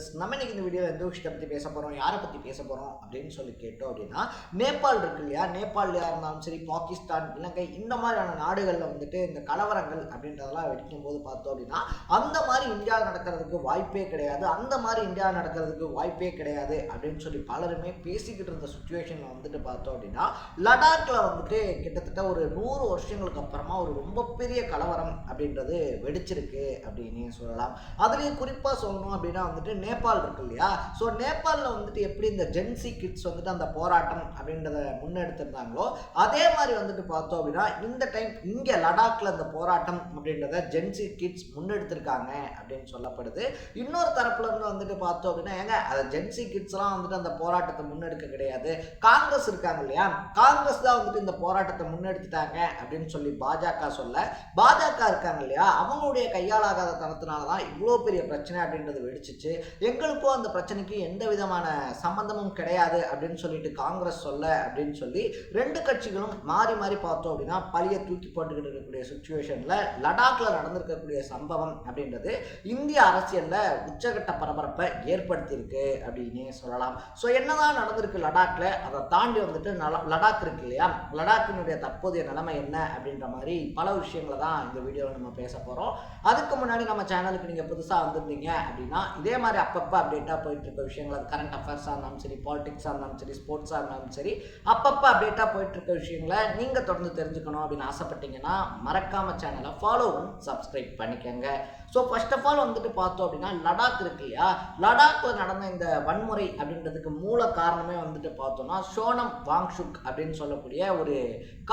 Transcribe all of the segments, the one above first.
Friends நம்ம இன்னைக்கு இந்த வீடியோ எந்த விஷயத்தை பற்றி பேச போகிறோம் யாரை பற்றி பேச போகிறோம் அப்படின்னு சொல்லி கேட்டோம் அப்படின்னா நேபாள் இருக்கு இல்லையா? நேபாளியாக இருந்தாலும் சரி பாகிஸ்தான் இலங்கை இந்த மாதிரியான நாடுகளில் வந்துட்டு இந்த கலவரங்கள் அப்படின்றதெல்லாம் வெடிக்கும் போது பார்த்தோம் அப்படின்னா அந்த மாதிரி இந்தியா நடக்கிறதுக்கு வாய்ப்பே கிடையாது. அந்த மாதிரி இந்தியா நடக்கிறதுக்கு வாய்ப்பே கிடையாது அப்படின்னு சொல்லி பலருமே பேசிக்கிட்டு இருந்த சுச்சுவேஷனில் வந்துட்டு பார்த்தோம் அப்படின்னா லடாக்கில் வந்துட்டு கிட்டத்தட்ட ஒரு நூறு வருஷங்களுக்கு அப்புறமா ஒரு ரொம்ப பெரிய கலவரம் அப்படின்றது வெடிச்சிருக்கு அப்படின்னு சொல்லலாம். அதுலேயும் குறிப்பாக சொல்லணும் அப்படின்னா வந்துட்டு நேபாள் இருக்கு இல்லையா? ஸோ நேபாளில் வந்துட்டு எப்படி இந்த ஜென்சி கிட்ஸ் வந்துட்டு அந்த போராட்டம் அப்படின்றத முன்னெடுத்திருந்தாங்களோ அதே மாதிரி வந்துட்டு பார்த்தோம் அப்படின்னா இந்த டைம் இங்கே லடாக்ல இந்த போராட்டம் அப்படின்றத ஜென்சி கிட்ஸ் முன்னெடுத்திருக்காங்க அப்படின்னு சொல்லப்படுது. இன்னொரு தரப்புல இருந்து வந்துட்டு பார்த்தோம் அப்படின்னா ஏங்க அதை ஜென்சி கிட்ஸ்லாம் வந்துட்டு அந்த போராட்டத்தை முன்னெடுக்க கிடையாது. காங்கிரஸ் இருக்காங்க இல்லையா? காங்கிரஸ் தான் வந்துட்டு இந்த போராட்டத்தை முன்னெடுத்துட்டாங்க அப்படின்னு சொல்லி பாஜக சொல்ல பாஜக இருக்காங்க இல்லையா? அவங்களுடைய கையாளாகாத தனத்தினால தான் இவ்வளோ பெரிய பிரச்சனை அப்படின்றது வெடிச்சிச்சு. எங்களுக்கும் அந்த பிரச்சனைக்கு எந்த விதமான சம்பந்தமும் கிடையாது அப்படின்னு சொல்லிட்டு காங்கிரஸ் சொல்ல அப்படின்னு சொல்லி ரெண்டு கட்சிகளும் மாறி மாறி பார்த்தோம் அப்படின்னா பழிய தூக்கி போட்டுக்கிட்டு இருக்கக்கூடிய சுச்சுவேஷனில் லடாக்ல நடந்திருக்கக்கூடிய சம்பவம் அப்படின்றது இந்திய அரசியலில் உச்சகட்ட பரபரப்பை ஏற்படுத்தியிருக்கு அப்படின்னு சொல்லலாம். ஸோ என்னதான் நடந்திருக்கு லடாக்ல அதை தாண்டி வந்துட்டு லடாக் இருக்கு இல்லையா? லடாக்கினுடைய தற்போதைய நிலைமை என்ன அப்படின்ற மாதிரி பல விஷயங்களை தான் இந்த வீடியோவில் நம்ம பேச போகிறோம் அதுக்கு முன்னாடி நம்ம சேனலுக்கு நீங்கள் புதுசாக வந்திருந்தீங்க அப்படின்னா இதே மாதிரி அப்பப்போ அப்டேட்டாக போயிட்டு இருக்க விஷயங்கள். அது கரண்ட் அஃபேர்ஸாக இருந்தாலும் சரி பாலிடிக்ஸாக இருந்தாலும் சரி ஸ்போர்ட்ஸாக இருந்தாலும் சரி அப்பப்போ அப்டேட்டாக போயிட்டு இருக்க விஷயங்களை நீங்கள் தொடர்ந்து தெரிஞ்சுக்கணும் அப்படின்னு ஆசைப்பட்டீங்கன்னா மறக்காம சேனலை ஃபாலோவும் சப்ஸ்கிரைப் பண்ணிக்கோங்க. ஸோ ஃபர்ஸ்ட் ஆஃப் ஆல் வந்துட்டு பார்த்தோம் அப்படின்னா லடாக் இருக்கு இல்லையா? லடாக்கில் நடந்த இந்த வன்முறை அப்படின்றதுக்கு மூல காரணமே வந்துட்டு பார்த்தோம்னா சோனம் வாங்ஷுக் அப்படின்னு சொல்லக்கூடிய ஒரு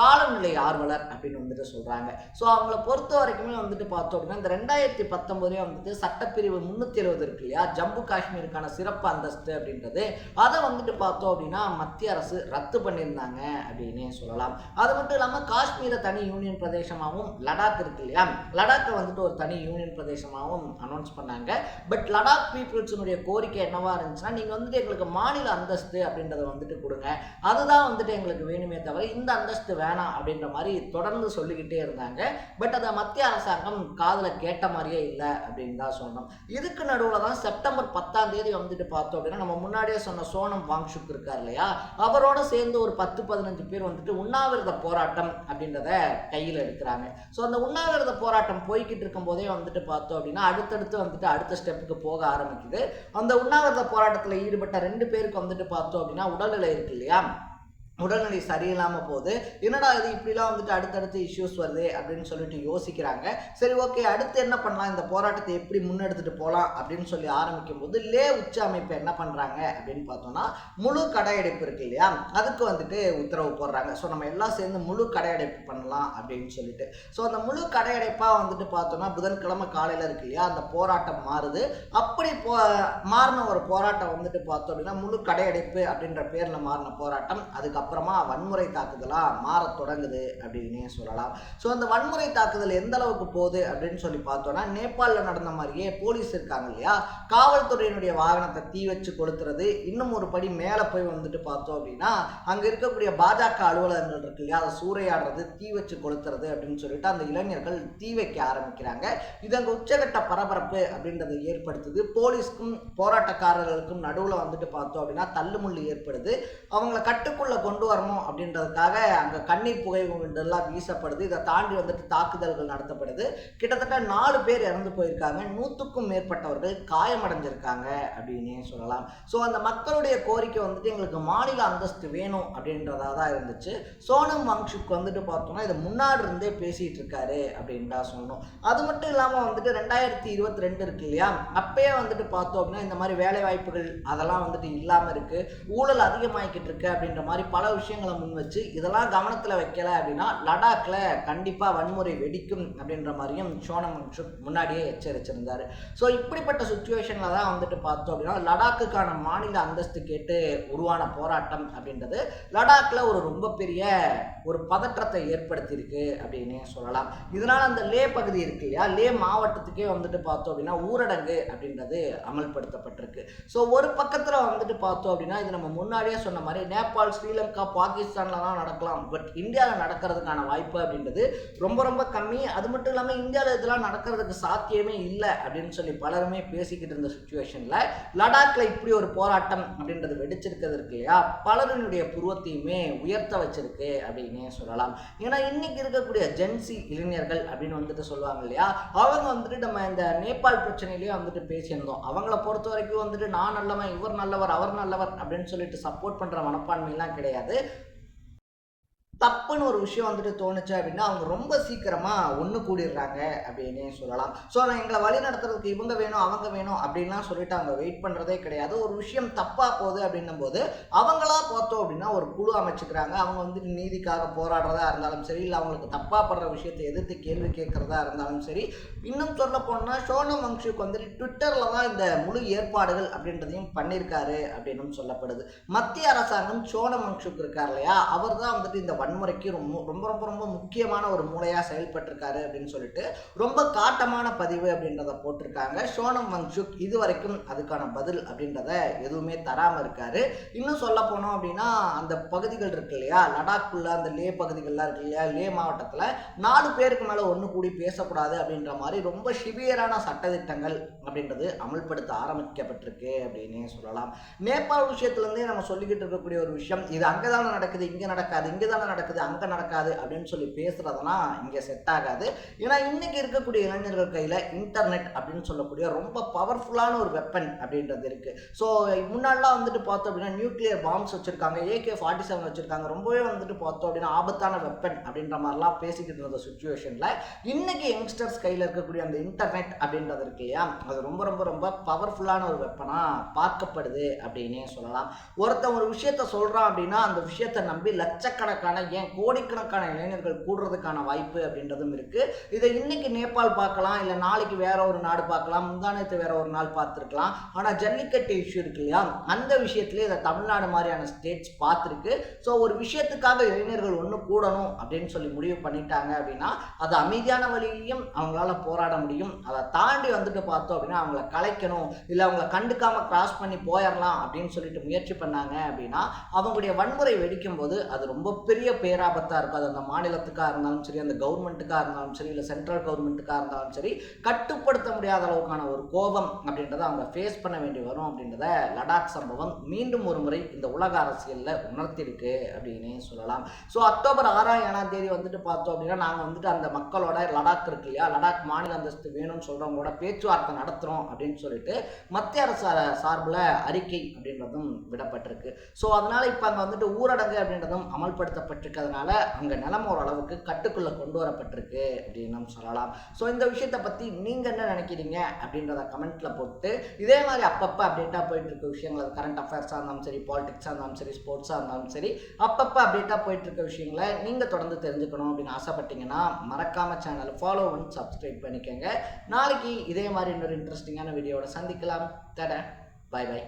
காலநிலை ஆர்வலர் அப்படின்னு வந்துட்டு சொல்கிறாங்க ஸோ அவங்கள பொறுத்த வரைக்குமே வந்துட்டு பார்த்தோம் அப்படின்னா இந்த ரெண்டாயிரத்தி பத்தொம்போதே வந்துட்டு சட்டப்பிரிவு முந்நூற்றி எழுபது இருக்கு இல்லையா? ஜம்மு ஜம்மு காஷ்மீருக்கான சிறப்பு அந்தஸ்து அப்படின்றது. அதை வந்துட்டு பார்த்தோம் அப்படின்னா மத்திய அரசு ரத்து பண்ணியிருந்தாங்க அப்படின்னு சொல்லலாம். அது மட்டும் இல்லாமல் காஷ்மீரை தனி யூனியன் பிரதேசமாகவும் லடாக் இருக்கு இல்லையா? லடாக்கை வந்துட்டு ஒரு தனி யூனியன் பிரதேசமாகவும் அனௌன்ஸ் பண்ணாங்க. பட் லடாக் பீப்புள்ஸினுடைய கோரிக்கை என்னவா இருந்துச்சுன்னா நீங்கள் வந்துட்டு எங்களுக்கு மாநில அந்தஸ்து அப்படின்றத வந்துட்டு கொடுங்க. அதுதான் வந்துட்டு எங்களுக்கு வேணுமே தவிர இந்த அந்தஸ்து வேணாம் அப்படின்ற மாதிரி தொடர்ந்து சொல்லிக்கிட்டே இருந்தாங்க. பட் அதை மத்திய அரசாங்கம் காதில் கேட்ட மாதிரியே இல்லை அப்படின்னு தான் சொன்னோம் இதுக்கு நடுவில் தான் செப்டம்பர் பத்தாம் தேதி வந்துட்டு பார்த்தோம் அப்படின்னா நம்ம முன்னாடியே சொன்ன சோனம் வாங்ஷுக் இருக்கார் இல்லையா? அவரோட சேர்ந்து ஒரு பத்து பதினஞ்சு பேர் வந்துட்டு உண்ணாவிரத போராட்டம் அப்படின்றத கையில் எடுக்கிறாங்க. ஸோ அந்த உண்ணாவிரத போராட்டம் போய்கிட்டு இருக்கும் போதே வந்துட்டு பார்த்தோம் அப்படின்னா அடுத்தடுத்து வந்துட்டு அடுத்த ஸ்டெப்புக்கு போக ஆரம்பிக்குது. அந்த உண்ணாவிரத போராட்டத்தில் ஈடுபட்ட ரெண்டு பேருக்கு வந்துட்டு பார்த்தோம் அப்படின்னா உடல்நிலை இருக்கு இல்லையா? உடல்நிலை சரியில்லாமல் போகுது. என்னடா இது இப்படிலாம் வந்துட்டு அடுத்தடுத்து இஷ்யூஸ் வருது அப்படின்னு சொல்லிட்டு யோசிக்கிறாங்க. சரி ஓகே அடுத்து என்ன பண்ணலாம்? இந்த போராட்டத்தை எப்படி முன்னெடுத்துட்டு போகலாம் அப்படின்னு சொல்லி ஆரம்பிக்கும் போது லே உச்ச அமைப்பு என்ன பண்ணுறாங்க அப்படின்னு பார்த்தோம்னா முழு கடையடைப்பு இருக்கு இல்லையா? அதுக்கு வந்துட்டு உத்தரவு போடுறாங்க. ஸோ நம்ம எல்லாம் சேர்ந்து முழு கடையடைப்பு பண்ணலாம் அப்படின்னு சொல்லிட்டு. ஸோ அந்த முழு கடையடைப்பாக வந்துட்டு பார்த்தோம்னா புதன்கிழமை காலையில் இருக்கு இல்லையா? அந்த போராட்டம் மாறுது. அப்படி போ மாறின ஒரு போராட்டம் வந்துட்டு பார்த்தோம் அப்படின்னா முழு கடையடைப்பு அப்படின்ற பேரில் மாறின போராட்டம். அதுக்கப்புறம் வன்முறை தாக்குதலாக மாறத் தொடங்குது அப்படின்னே சொல்லலாம். ஸோ அந்த வன்முறை தாக்குதல் எந்த அளவுக்கு போகுது அப்படின்னு சொல்லி பார்த்தோம்னா நேபாளில் நடந்த மாதிரியே போலீஸ் இருக்காங்க இல்லையா? காவல்துறையினுடைய வாகனத்தை தீ வச்சு கொளுத்துறது இன்னும் ஒரு படி மேலே போய் வந்துட்டு பார்த்தோம் அப்படின்னா அங்கே இருக்கக்கூடிய பாஜக அலுவலகங்கள் இருக்கு இல்லையா? அதை சூறையாடுறது தீ வச்சு கொளுத்துறது அப்படின்னு சொல்லிட்டு அந்த இளைஞர்கள் தீ வைக்க ஆரம்பிக்கிறாங்க. இது அங்கே உச்சகட்ட பரபரப்பு அப்படின்றத ஏற்படுத்துது. போலீஸ்க்கும் போராட்டக்காரர்களுக்கும் நடுவில் வந்துட்டு பார்த்தோம் அப்படின்னா தள்ளுமுள்ளு ஏற்படுது. அவங்கள கட்டுக்குள்ளே கொண்டு கொண்டு வரணும் அப்படின்றதுக்காக அங்கே கண்ணீர் புகை இதெல்லாம் வீசப்படுது. இதை தாண்டி வந்துட்டு தாக்குதல்கள் நடத்தப்படுது. கிட்டத்தட்ட நாலு பேர் இறந்து போயிருக்காங்க. நூற்றுக்கும் மேற்பட்டவர்கள் காயமடைஞ்சிருக்காங்க அப்படின்னே சொல்லலாம். ஸோ அந்த மக்களுடைய கோரிக்கை வந்துட்டு எங்களுக்கு மாநில அந்தஸ்து வேணும் அப்படின்றதா தான் இருந்துச்சு. சோனம் வங்ஷுக்கு வந்துட்டு பார்த்தோம்னா இதை முன்னாடி இருந்தே பேசிகிட்டு இருக்காரு அப்படின்னு சொல்லணும். அது மட்டும் இல்லாமல் வந்துட்டு ரெண்டாயிரத்தி இருபத்தி ரெண்டு இருக்கு இல்லையா? அப்பயே வந்துட்டு பார்த்தோம் அப்படின்னா இந்த மாதிரி வேலை வாய்ப்புகள் அதெல்லாம் வந்துட்டு இல்லாமல் இருக்குது ஊழல் அதிகமாகிக்கிட்டு இருக்கு அப்படின்ற மாதிரி பல விஷயங்களை முன் வச்சு இதெல்லாம் கவனத்தில் வைக்கல அப்படின்னா லடாக்ல கண்டிப்பாக வன்முறை வெடிக்கும் அப்படின்ற மாதிரியும் சோனம் முன்னாடியே எச்சரிச்சிருந்தார். ஸோ இப்படிப்பட்ட சுச்சுவேஷனில் தான் வந்துட்டு பார்த்தோம் அப்படின்னா லடாக்குக்கான மாநில அந்தஸ்து கேட்டு உருவான போராட்டம் அப்படின்றது லடாக்ல ஒரு ரொம்ப பெரிய ஒரு பதற்றத்தை ஏற்படுத்தியிருக்கு அப்படின்னு சொல்லலாம். இதனால் அந்த லே பகுதி இருக்கு இல்லையா? லே மாவட்டத்துக்கே வந்துட்டு பார்த்தோம் அப்படின்னா ஊரடங்கு அப்படின்றது அமல்படுத்தப்பட்டிருக்கு. ஸோ ஒரு பக்கத்தில் வந்துட்டு பார்த்தோம் அப்படின்னா இது நம்ம முன்னாடியே சொன்ன மாதிரி நேபாள் ஸ்ரீலங்கா ஸ்ரீலங்கா பாகிஸ்தான்லலாம் நடக்கலாம். பட் இந்தியாவில் நடக்கிறதுக்கான வாய்ப்பு அப்படின்றது ரொம்ப ரொம்ப கம்மி. அது மட்டும் இல்லாமல் இந்தியாவில் இதெல்லாம் நடக்கிறதுக்கு சாத்தியமே இல்லை அப்படின்னு சொல்லி பலருமே பேசிக்கிட்டு இருந்த சுச்சுவேஷனில் லடாக்ல இப்படி ஒரு போராட்டம் அப்படின்றது வெடிச்சிருக்கிறது இருக்கு இல்லையா? பலரினுடைய புருவத்தையுமே உயர்த்த வச்சிருக்கு அப்படின்னே சொல்லலாம். ஏன்னா இன்னைக்கு இருக்கக்கூடிய ஜென்சி இளைஞர்கள் அப்படின்னு வந்துட்டு சொல்லுவாங்க இல்லையா? அவங்க வந்துட்டு நம்ம இந்த நேபாள் பிரச்சனையிலேயே வந்துட்டு பேசியிருந்தோம். அவங்கள பொறுத்த வரைக்கும் வந்துட்டு நான் நல்லவன் இவர் நல்லவர் அவர் நல்லவர் அப்படின்னு சொல்லிட்டு சப்போர்ட் பண்ற மனப்பான்மையெல்லாம் கிடையாது. ね。தப்புன்னு ஒரு விஷயம் வந்துட்டு தோணுச்சு அப்படின்னா அவங்க ரொம்ப சீக்கிரமாக ஒன்று கூடிடுறாங்க அப்படின்னே சொல்லலாம். ஸோ நான் எங்களை வழி நடத்துறதுக்கு இவங்க வேணும் அவங்க வேணும் அப்படின்லாம் சொல்லிட்டு அவங்க வெயிட் பண்ணுறதே கிடையாது. ஒரு விஷயம் தப்பாக போகுது அப்படின்னும் போது அவங்களா பார்த்தோம் அப்படின்னா ஒரு குழு அமைச்சுக்கிறாங்க. அவங்க வந்துட்டு நீதிக்காக போராடுறதா இருந்தாலும் சரி இல்லை அவங்களுக்கு தப்பாக படுற விஷயத்தை எதிர்த்து கேள்வி கேட்குறதா இருந்தாலும் சரி இன்னும் சொல்ல போனால் சோனம் வங்ஷுக்கு வந்துட்டு ட்விட்டரில் தான் இந்த முழு ஏற்பாடுகள் அப்படின்றதையும் பண்ணியிருக்காரு அப்படின்னும் சொல்லப்படுது. மத்திய அரசாங்கம் சோனம் வங்ஷுக்கு இருக்கார் இல்லையா? அவர் தான் வந்துட்டு இந்த வன்முறைக்கு ரொம்ப ரொம்ப ரொம்ப ரொம்ப முக்கியமான ஒரு மூளையாக செயல்பட்டிருக்காரு அப்படின்னு சொல்லிட்டு ரொம்ப காட்டமான பதிவு அப்படின்றத போட்டிருக்காங்க. சோனம் வங்சுக் இது வரைக்கும் அதுக்கான பதில் அப்படின்றத எதுவுமே தராமல் இருக்காரு. இன்னும் சொல்ல போனோம் அப்படின்னா அந்த பகுதிகள் இருக்கு இல்லையா? லடாக்குள்ள அந்த லே பகுதிகள்லாம் இருக்கு இல்லையா? லே மாவட்டத்தில் நாலு பேருக்கு மேலே ஒன்று கூடி பேசக்கூடாது அப்படின்ற மாதிரி ரொம்ப சிவியரான சட்டத்திட்டங்கள் அப்படின்றது அமல்படுத்த ஆரம்பிக்கப்பட்டிருக்கு அப்படின்னே சொல்லலாம். நேபாள் விஷயத்துலேருந்தே நம்ம சொல்லிக்கிட்டு இருக்கக்கூடிய ஒரு விஷயம் இது அங்கே தானே நடக்குது இங்கே நடக்காது இங்கே தானே நடக்குது அங்கே நடக்காது அப்படின்னு சொல்லி பேசுகிறதெல்லாம் இங்கே செட் ஆகாது. ஏன்னா இன்றைக்கி இருக்கக்கூடிய இளைஞர்கள் கையில் இன்டர்நெட் அப்படின்னு சொல்லக்கூடிய ரொம்ப பவர்ஃபுல்லான ஒரு வெப்பன் அப்படின்றது இருக்குது ஸோ முன்னாடிலாம் வந்துட்டு பார்த்தோம் அப்படின்னா நியூக்ளியர் பாம்ஸ் வச்சுருக்காங்க ஏகே ஃபார்ட்டி செவன் வச்சுருக்காங்க ரொம்பவே வந்துட்டு பார்த்தோம் அப்படின்னா ஆபத்தான வெப்பன் அப்படின்ற மாதிரிலாம் பேசிக்கிட்டு இருந்த சுச்சுவேஷனில் இன்றைக்கி யங்ஸ்டர்ஸ் கையில் இருக்கக்கூடிய அந்த இன்டர்நெட் அப்படின்றது இருக்கு இல்லையா? அது ரொம்ப ரொம்ப ரொம்ப பவர்ஃபுல்லான ஒரு வெப்பனாக பார்க்கப்படுது அப்படின்னே சொல்லலாம். ஒருத்தன் ஒரு விஷயத்த சொல்கிறான் அப்படின்னா அந்த விஷயத்தை நம்பி லட்சக்கணக்கான ஏன் கோடிக்கணக்கான இளைஞர்கள் கூடுறதுக்கான வாய்ப்பு அப்படின்றதும் இருக்கு. இதை இன்னைக்கு நேபாள் பார்க்கலாம் இல்லை நாளைக்கு வேற ஒரு நாடு பார்க்கலாம் முந்தானத்து வேற ஒரு நாள் பார்த்துருக்கலாம். ஆனால் ஜல்லிக்கட்டு இஷ்யூ இருக்கு இல்லையா? அந்த விஷயத்துலேயே இதை தமிழ்நாடு மாதிரியான ஸ்டேட்ஸ் பார்த்துருக்கு. ஸோ ஒரு விஷயத்துக்காக இளைஞர்கள் ஒன்று கூடணும் அப்படின்னு சொல்லி முடிவு பண்ணிட்டாங்க அப்படின்னா அது அமைதியான வழியிலையும் அவங்களால போராட முடியும். அதை தாண்டி வந்துட்டு பார்த்தோம் அப்படின்னா அவங்கள கலைக்கணும் இல்லை அவங்கள கண்டுக்காம கிராஸ் பண்ணி போயிடலாம் அப்படின்னு சொல்லிட்டு முயற்சி பண்ணாங்க அப்படின்னா அவங்களுடைய வன்முறை வெடிக்கும் போது அது ரொம்ப பெரிய பேராபத்தாக இருக்கும். அது அந்த மாநிலத்துக்காக இருந்தாலும் சரி அந்த கவர்மெண்ட்டுக்காக இருந்தாலும் சரி இல்லை சென்ட்ரல் கவர்மெண்ட்டுக்காக இருந்தாலும் சரி கட்டுப்படுத்த முடியாத அளவுக்கான ஒரு கோபம் அப்படின்றத அவங்க ஃபேஸ் பண்ண வேண்டி வரும் அப்படின்றத லடாக் சம்பவம் மீண்டும் ஒரு முறை இந்த உலக அரசியலில் உணர்த்திருக்கு அப்படின்னு சொல்லலாம். ஸோ அக்டோபர் ஆறாம் ஏழாம் தேதி வந்துட்டு பார்த்தோம் அப்படின்னா நாங்கள் வந்துட்டு அந்த மக்களோட லடாக் இருக்கு இல்லையா லடாக் மாநில அந்தஸ்து வேணும்னு சொல்கிறவங்களோட பேச்சுவார்த்தை நடத்துகிறோம் அப்படின்னு சொல்லிட்டு மத்திய அரசு சார்பில் அறிக்கை அப்படின்றதும் விடப்பட்டிருக்கு. ஸோ அதனால் இப்போ அங்கே வந்துட்டு ஊரடங்கு அப்படின்றதும் அமல்படுத்தப்பட்டிருக்கிறதுனால அங்கே நிலம ஓரளவுக்கு கட்டுக்குள்ளே கொண்டு வரப்பட்டிருக்கு அப்படின்னு நம்ம சொல்லலாம். ஸோ இந்த விஷயத்தை பற்றி நீங்கள் என்ன நினைக்கிறீங்க அப்படின்றத கமெண்ட்டில் போட்டு இதே மாதிரி அப்பப்போ அப்டேட்டாக போயிட்டு இருக்க விஷயங்கள் அது கரண்ட் அஃபேர்ஸாக இருந்தாலும் சரி பாலிடிக்ஸாக இருந்தாலும் சரி ஸ்போர்ட்ஸாக இருந்தாலும் சரி அப்பப்போ அப்டேட்டாக போயிட்டு இருக்க விஷயங்களை நீங்கள் தொடர்ந்து தெரிஞ்சுக்கணும் அப்படின்னு ஆசைப்பட்டீங்கன்னா மறக்காம சேனலை ஃபாலோ பண்ணி சப்ஸ்கிரைப் பண்ணிக்கோங்க. நாளைக்கு இதே மாதிரி இன்னொரு இன்ட்ரெஸ்டிங்கான வீடியோவோட சந்திக்கலாம். தட பை பை